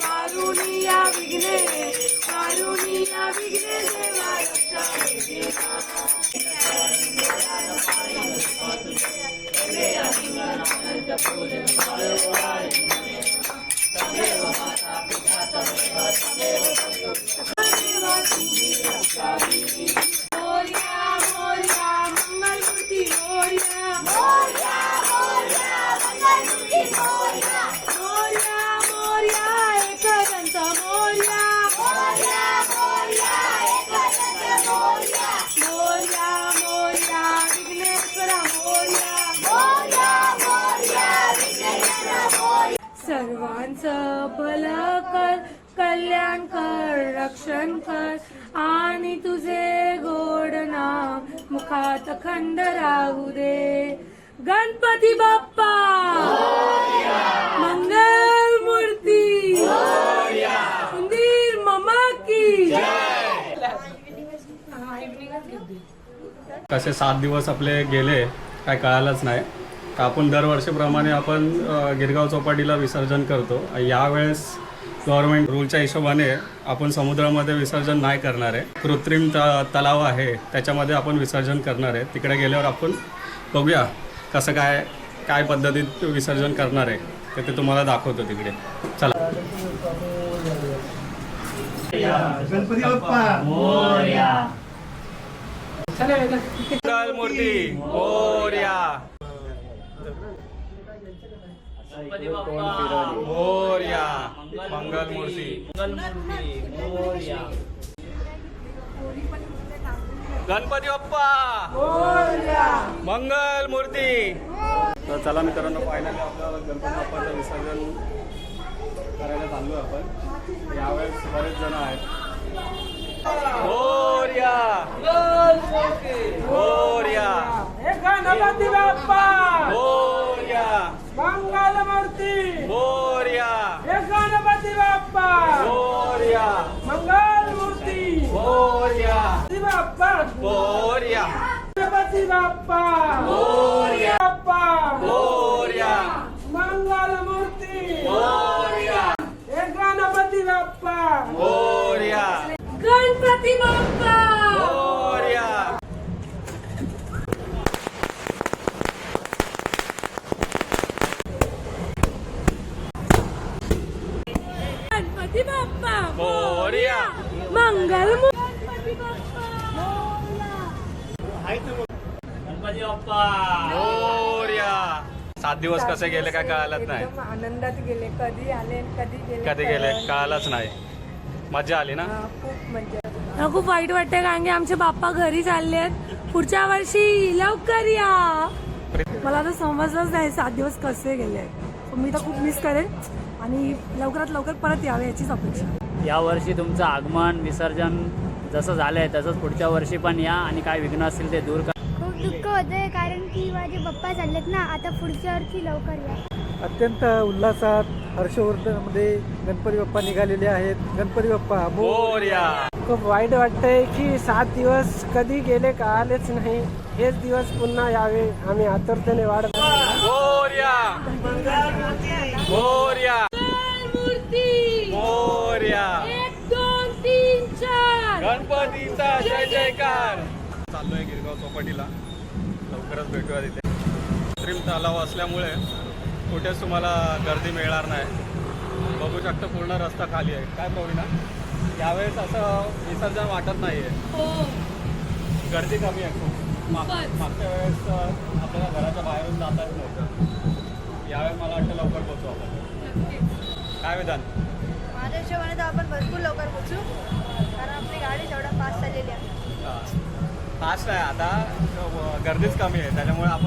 मारुनिया विघ्ने मारुनिया विघ्ने देवा रक्षा रक्षण कर आणि तुझे गोड नाम मुखात खंड राहू दे. गणपती बाप्पा! मंगल मूर्ती! सुंदीर ममा की कसे सात दिवस आपले गेले काय कळालंच नाही. तर आपण दरवर्षीप्रमाणे आपण गिरगाव चौपाटीला विसर्जन करतो. यावेळेस गव्हर्नमेंट रूलच्या हिशोबाने आपण समुद्रामध्ये विसर्जन नाही करणार आहे. कृत्रिम त तलाव आहे त्याच्यामध्ये आपण विसर्जन करणार आहे. तिकडे गेल्यावर आपण बघूया कसं काय काय पद्धतीत विसर्जन करणार आहे. ते ते तुम्हाला दाखवतो तिकडे. चला. गणपती बाप्पा. मूर्ती. मोर्या मोर्या मंगल मूर्ती गणपती बाप्पा. मंगल मूर्ती तर चला मित्रांनो फायनली आपल्याला गणपती बाप्पाचं विसर्जन करायला चाललो आपण. यावेळेस बरेच जण आहेत. मोर्या. मोर्या. गणपती बाप्पा. मोर्या. मंगल मूर्ती. मोर्या. हे गणपती बाप्पा. मोर्या. मंगल मूर्ती. मोर्या. बाप्पा. मोर्या. गणपती बाप्पा. मोर्या बाप्पा मोर्या मंगल मूर्ती मोर्या हे गणपती बाप्पा मोर्या गणपती बाप्पा मोर्या गणपती बाप्पा मोर्या मंगल गणपती बाप्पा सात दिवस कसे गेले काय कळालंच नाही. आनंदात गेले. कधी आले कधी गेले कधी गेले? कळालंच नाही. मजा आली ना? हा, खूप मजा खूप वाईट वाटतंय कारण की आमचे बाप्पा घरी चालले आहेत. पुढच्या वर्षी लवकर या. मला आता समजलंच नाही सात दिवस कसे गेले. मी तर खूप मिस करेन. आणि लवकरात लवकर परत यावे याचीच अपेक्षा. यावर्षी तुमचं आगमन विसर्जन जसं झालंय तसंच पुढच्या वर्षी पण या आणि काय विघ्न असतील ते दूर करा. खूप दुःख होतंय कारण की माझे पप्पा चाललेत ना आता पुढच्या वर्षी लवकर या. अत्यंत उल्हासात हर्षवर्धनमध्ये गणपती बाप्पा निघालेले आहेत. गणपती बाप्पा मोर्या खूप वाईट वाटतंय की सात दिवस कधी गेले कळालेच नाही. हेच दिवस पुन्हा यावे. आम्ही आतुरतेने वाढ गणपतीचा जय जयकार. चाललोय गिरगाव चौपाटीला. लवकरच भेटूया तिथे. कृत्रिम तलाव असल्यामुळे कुठेच तुम्हाला गर्दी मिळणार नाही. बघू शकता पूर्ण रस्ता खाली आहे. काय प्रवीणा? यावेळेस असं विसर्जन वाटत नाही आहे हो. गर्दी कमी आहे खूप. मागच्या वेळेस आपल्याला घराच्या बाहेरून जाता येत नव्हतं. यावेळेस मला वाटतं लवकर पोचू आपण. काय विधान? माझ्या हिशोबाने तर आपण भरपूर लवकर पोचू कारण आपली गाडी तेवढा फास्ट आहे. फास्ट आहे. आता गर्दीच कमी आहे. त्याच्यामुळे आपण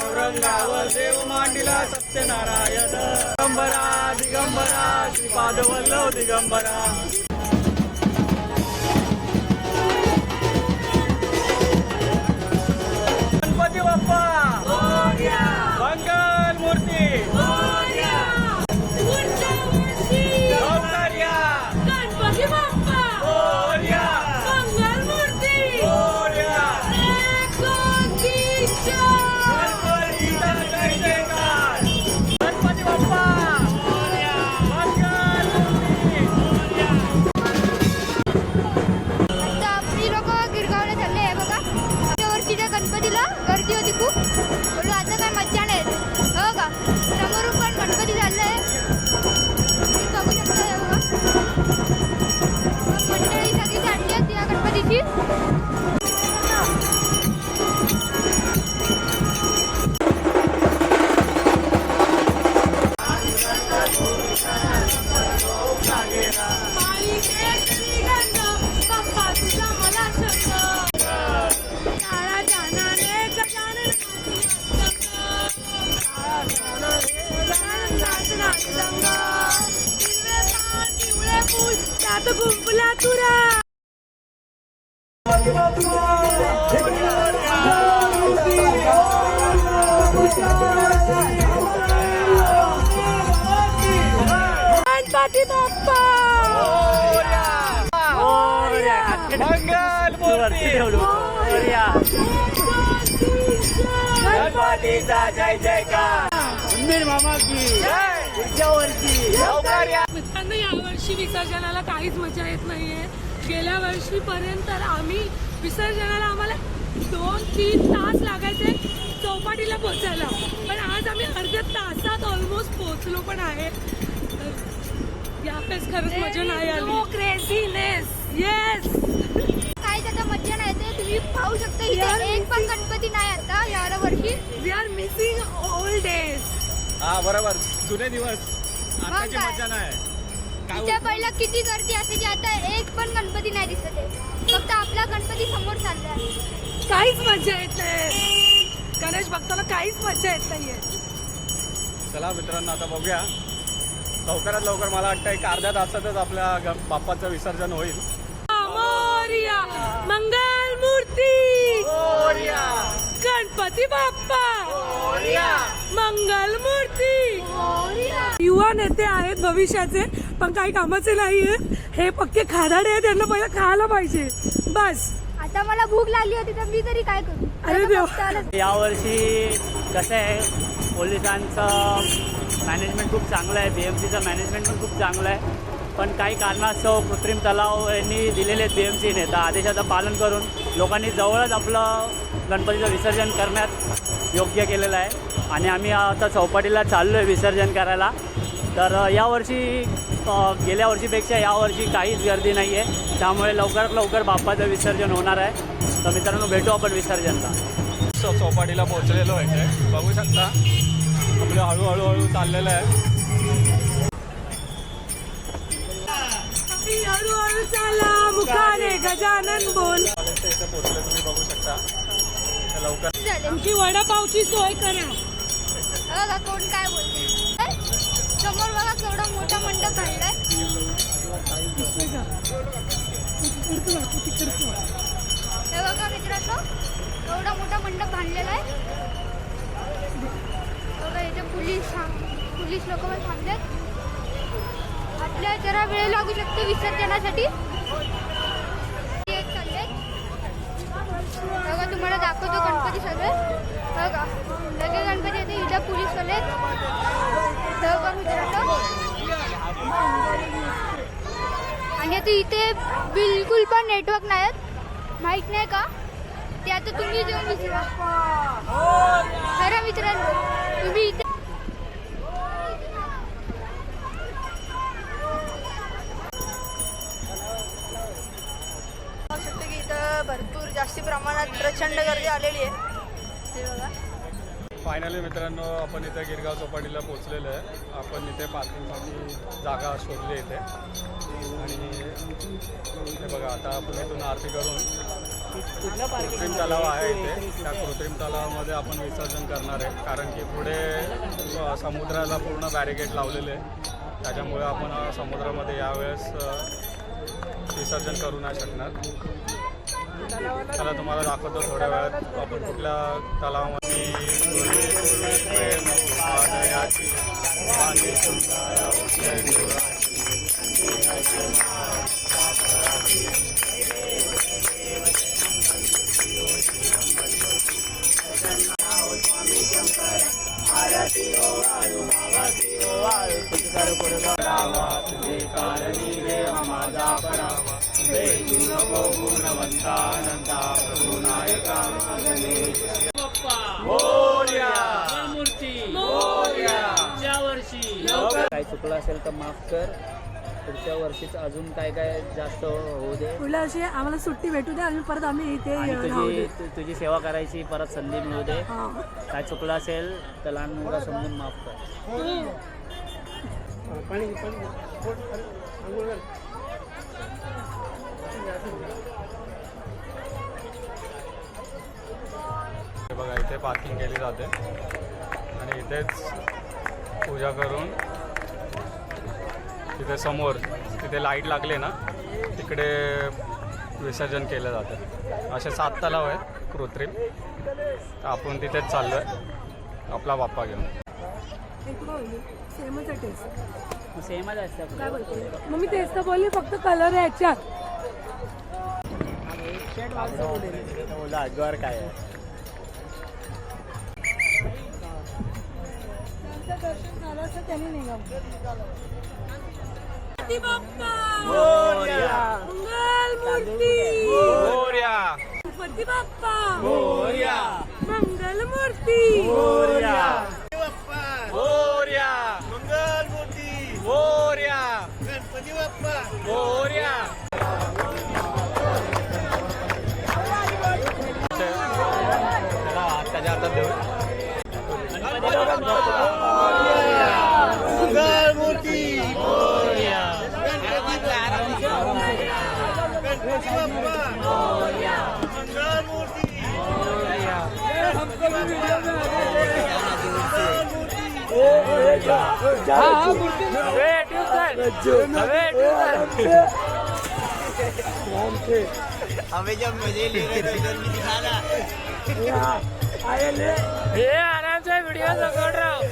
औरंगावर देव मांडिला सत्यनारायण. दिगंबरा दिगंबरा श्रीपाद वल्लभ दिगंबरा. त्यात गुंफला तुरा. गणपती बाप्पा. मंगल मूर्ती. मोरया. गणपतीचा जय जयकार. उंदीर मामा की. पुढच्या वर्षी लवकर या. यावर्षी विसर्जनाला काहीच मजा येत नाहीये. गेल्या वर्षीपर्यंत आम्ही विसर्जनाला आम्हाला दोन तीन तास लागायचे चौपाटीला पोचायला पण आज आम्ही अर्ध्या तासात ऑलमोस्ट पोहोचलो पण आहे. तर यावेळेस खरंच मजा नाही आली. क्रेझीनेस येस काय त्याचा मज्जा नाही येते. तुम्ही पाहू शकता इथे एक पण गणपती नाही आता या वर्षी. We are missing old days हा बरोबर. जुने दिवस. आताची? मजा नाही. तिच्या पहिला किती गर्दी असायची आता एक पण गणपती नाही दिसत आहे. फक्त आपला गणपती समोर चाललाय. काहीच मजा येत नाही. गणेश भक्ताला काहीच मजा येत नाहीये. चला मित्रांनो आता बघूया. लवकरात लवकर मला वाटतं एक अर्ध्या तासातच आपल्या ग- बाप्पाचं विसर्जन होईल. मोरया मंगल मूर्ती. गणपती बाप्पा. मंगल मूर्ती. युवा नेते आहेत भविष्याचे. पण काही कामाचे नाहीये. हे पक्के खादाडे आहेत त्यांना पहिला खायला पाहिजे. बस. आता मला भूक लागली होती तर मी तरी काय करू? अरे देवा. आलं- यावर्षी कसं आहे पोलिसांचं मॅनेजमेंट खूप चांगलं आहे बी एम सीचं मॅनेजमेंट पण खूप चांगलं आहे. पण काही कारणास्तव कृत्रिम तलाव यांनी दिलेले आहेत बी एम सीने तर आदेशाचं पालन करून लोकांनी जवळच आपलं गणपतीचं विसर्जन करण्यात योग्य केलेलं आहे. आणि आम्ही आता चौपाटीला चाललो आहे विसर्जन करायला. तर यावर्षी गेल्या वर्षीपेक्षा यावर्षी काहीच गर्दी नाही आहे. त्यामुळे लवकरात लवकर बाप्पाचं विसर्जन होणार आहे. तर मित्रांनो भेटू आपण विसर्जनला. चौपाटीला पोहोचलेलो आहे. बघू शकता. आपलं हळूहळू हळू चाललेलं आहे. हळूहळू चाला मुखाने गजानन बोल. कॉलेजच्या इथे पोहोचले तुम्ही बघू शकता. लवकर. आमची वडापावची सोय करा. कोण काय बोलते समोर बघा केवढा मोठा मंडप आणलाय. हे बघा मित्रांनो एवढा मोठा मंडप बांधलेला आहे. बघा इथे पोलीस पोलीस लोक पण थांबलेत. आपल्या जरा वेळ लागू शकतो विसर्जनासाठी. बघा तुम्हाला दाखवतो गणपती सगळे. बघा सगळे गणपती येते इथं पोलीस वाले आणि आता इथे बिलकुल पण नेटवर्क नाही आहेत. माहीत नाही का? ते आता तुम्ही जेव्हा विचारा खरं मित्रांनो तुम्ही इथे शकतो की इथं भरपूर जास्ती प्रमाणात प्रचंड गर्दी आलेली आहे. ते बघा. फायनली मित्रांनो आपण इथे गिरगाव चौपाटीला पोचलेलो आहे. आपण इथे पार्किंगसाठी जागा शोधली इथे. आणि हे बघा आता आपण इथून आरती करून कृत्रिम तलाव आहे इथे. त्या कृत्रिम तलावामध्ये आपण विसर्जन करणार आहे. कारण की पुढे समुद्राला पूर्ण बॅरिकेड लावलेले आहे. त्याच्यामुळे आपण समुद्रामध्ये यावेळेस विसर्जन करू नाही शकणार. चला तुम्हाला दाखवतो थोड्या वेळात आपण कुठल्या तलावामध्ये ೇ ಗುಣವೋ ಗುಣವಂತಾನಂದ ಪ್ರಭು ನಾಯಕ काय चुकलं असेल तर माफ कर. पुढच्या वर्षीच अजून काय काय जास्त होऊ दे. पुढल्या वर्षी आम्हाला सुट्टी भेटू दे आणि परत आम्ही इथे आणि राहू तुझी दे. तु- तुझी सेवा करायची परत संधी मिळू दे. हा. काय चुकलं असेल तर लहान मुलगा समजून माफ कर. हे. बघा इथे पार्किंग केली जाते. आणि इथेच पूजा करून तिथे समोर तिथे लाइट लागले ना तिकडे विसर्जन केलं जातं. असे सात तलाव आहेत कृत्रिम. तर आपण तिथेच चाललो आहे आपला बाप्पा घेऊन. सेमच असतं. मग मी तेच तर बोलली फक्त कलर आहे याच्यात. काय त्यांचं दर्शन झालं असं त्यांनी निघावं बाप्पा! मंगल मूर्ती! गणपती बाप्पा! मंगल मूर्ती! ये आराम से वीडियो पकड़ रहा हूँ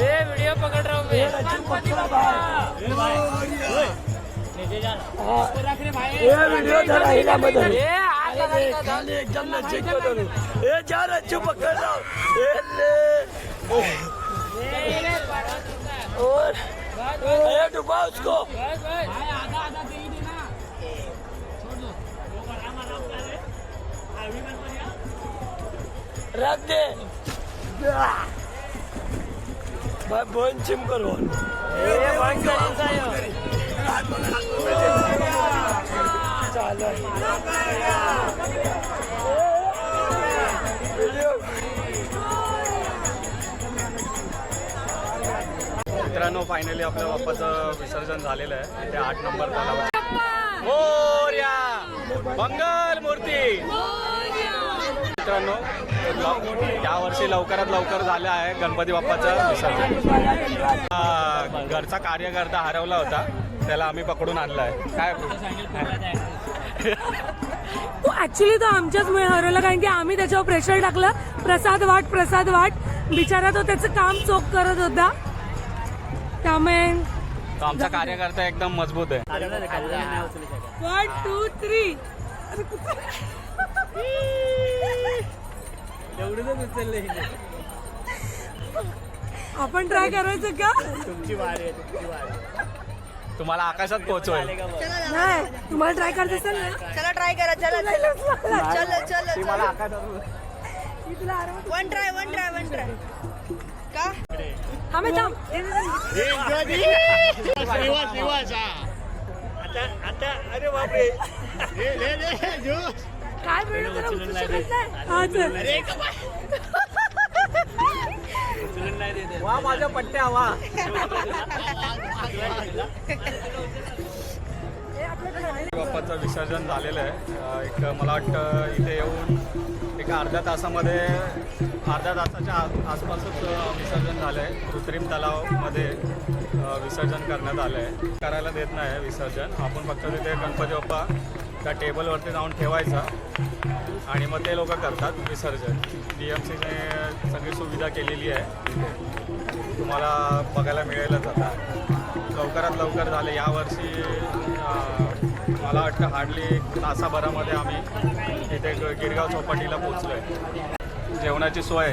ये वीडियो पकड़ रहा हूँ मैं गणपति बदल एकदम नजीक बदल ए चार पकड़ रहा हूँ. और बस, डुबा उसको। गणपति आ। रख दे। भाई बोन चिम करो। कर मित्रांनो फायनली आपल्या बाप्पाचं विसर्जन झालेलं आहे. इथे आठ नंबर मोर्या! मंगल मूर्ती! मित्रांनो लव- यावर्षी लवकरात लवकर झालं आहे गणपती बाप्पाचं विसर्जन. घरचा कार्यकर्ता हरवला होता. त्याला आम्ही पकडून आणला आहे. काय तो ऍक्च्युली तो आमच्याचमुळे हरवला कारण की आम्ही त्याच्यावर प्रेशर टाकलं. प्रसाद वाट प्रसाद वाट. बिचारा तो त्याचं काम चोख करत होता. त्यामुळे तो आमचा कार्यकर्ता एकदम मजबूत आहे. One two three. आपण ट्राय करायचं का? तुमची वारी आहे तुमची वारी तुम्हाला आकाशात पोहोचवेल. नाही तुम्हाला ट्राय करत असेल ना? चला ट्राय करा चला चला. चल चल ती मला आकाशात one try one try one try का? थांब हे थांब. काय मिळू तुला उचलू शकत नाही? हा, चल. उचलून नाही देते. वा माझ्या पट्ट्या वा. हे बाप्पाचं विसर्जन झालेलं आहे. एक मला वाटतं इथे येऊन एक अर्ध्या तासामध्ये अर्ध्या तासाच्या आसपासच विसर्जन झालं आहे कृत्रिम तलावमध्ये विसर्जन करण्यात आलं आहे करायला देत नाही विसर्जन. आपण फक्त तिथे गणपती बाप्पा त्या टेबलवरती जाऊन ठेवायचा आणि मग ते लोक करतात विसर्जन. बी एम सीने सगळी सुविधा केलेली आहे. तुम्हाला बघायला मिळेलच आता. लवकरात लवकर झालं. यावर्षी मला वाटतं हार्डली तासाभरामध्ये आम्ही इथे गिरगाव चौपाटीला पोचलो आहे जेवणाची सोय.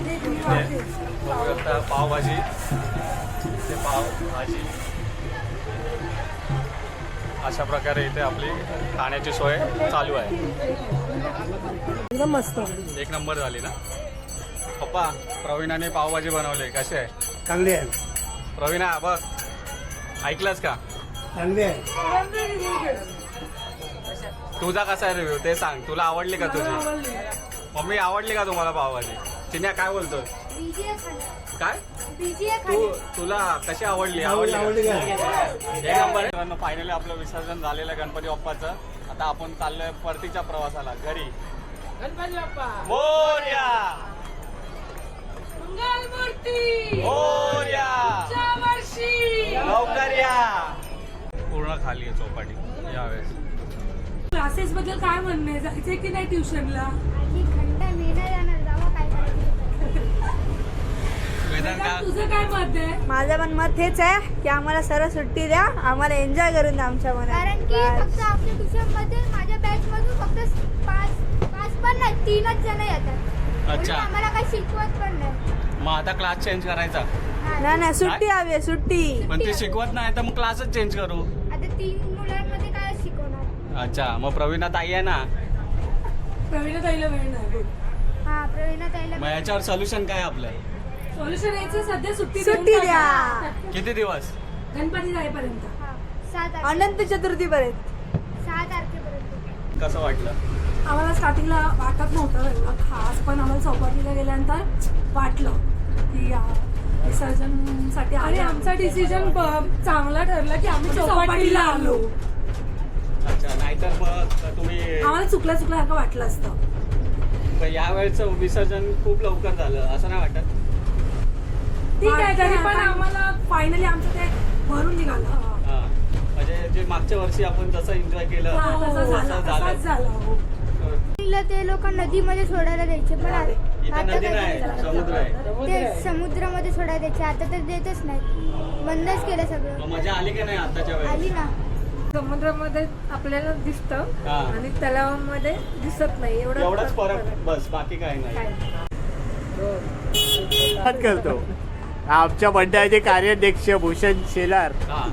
इथे शकता पावभाजी इथे पाव भाजी अशा प्रकारे इथे आपली खाण्याची सोय चालू आहे. एकदम मस्त. एक नंबर झाली ना? पप्पा प्रवीणाने पावभाजी बनवली. कशी आहे? चांगली आहे. प्रवीणा बघ. ऐकलंस का? चांगली आहे तुझा कसा आहे रिव्ह्यू ते सांग. तुला आवडली का तुझी? मम्मी आवडली का तुम्हाला पावभाजी चिन्या काय बोलतो बीजी आहे खाली. काय? तू तुला कशी आवडली? आवडली, आवडली का? एक नंबर फायनली आपलं विसर्जन झालेलं आहे गणपती बाप्पाचं. आता आपण चाललोय परतीच्या प्रवासाला घरी. गणपती बाप्पा. मोर्या! मंगलमूर्ती. मोर्या! वर्षी. लवकर या! पूर्ण खाली आहे चौपाटी? यावेळेस. क्लासेस बद्दल काय म्हणणं जायचंय की नाही ट्युशनला आणि घंटा मी नाही जाणार जावा काय करायचं? वेदांत? तुझं काय मत आहे? माझं पण मत हेच आहे की आम्हाला सरळ सुट्टी द्या आम्हाला एन्जॉय करून द्या आमच्या कारण की मनात फक्त आपल्या ट्युशनमध्ये माझ्या बॅच मधून फक्त पाच पाच पण नाही तीनच जण येतात. अच्छा. उलट आम्हाला काही शिकवत पण नाही. मग आता क्लास चेंज करायचा? नाही. नाही सुट्टी हवी आहे सुट्टी. पण ते शिकवत नाही तर मग क्लासच चेंज करू. तीन मुलांमध्ये काय शिकवणार? अच्छा मग प्रवीणा ताई आहे ना? प्रवीणा ताईला वेळ नाही हा प्रवीणा ताईला मग याच्यावर सोल्युशन काय आपलं? सोल्युशन यायचं सध्या सुट्टी देऊन सुट्टी द्या. टाका. किती दिवस? गणपती जाईपर्यंत. हा सहा तारखे अनंत चतुर्थी पर्यंत सहा तारखेपर्यंत कसं वाटलं? आम्हाला स्टार्टिंगला वाटत नव्हतं एवढं खास पण आम्हाला चौपाटीला गेल्यानंतर वाटलं की आ, विसर्जनसाठी आणि आमचा डिसिजन चांगला ठरला की आम्ही चौपाटीला आलो. अच्छा नाहीतर मग तुम्ही आम्हाला चुकल्या चुकल्यासारखं वाटलं असतं. यावेळेचं विसर्जन खूप लवकर झालं असं नाही वाटत? ठीक आहे तरी पण आम्हाला फायनली आमचं ते भरून निघालं. हा. म्हणजे जे मागच्या वर्षी आपण जसं एन्जॉय केलं हा, तसं झालं तिला ते लोक नदीमध्ये सोडायला द्यायचे पण आ- इथं आता नदी काय नाही केलं? समुद्र आहे. ते समुद्रामध्ये सोडायला द्यायचे आता तर देतच नाही बंदच केलं सगळं. मग मजा आली की नाही आताच्या वेळेस? आली ना. समुद्रामध्ये आपल्याला दिसतं हा. आणि तलावामध्ये दिसत नाही एवढं एवढाच फरक बस बाकी काही नाही. करतो आमच्या मंडळाचे कार्याध्यक्ष भूषण शेलार हा.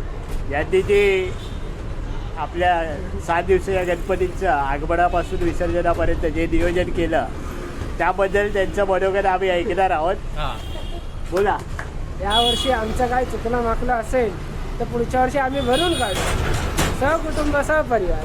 यांनी जे आपल्या सात दिवसाच्या गणपतीचं आगमनापासून विसर्जनापर्यंत जे नियोजन केलं त्याबद्दल त्यांचं मनोगत आम्ही ऐकणार आहोत. हा. बोला. यावर्षी आमचं काय चुकलं माकलं असेल तर पुढच्या वर्षी आम्ही भरून काढू. सहकुटुंब सहपरिवार.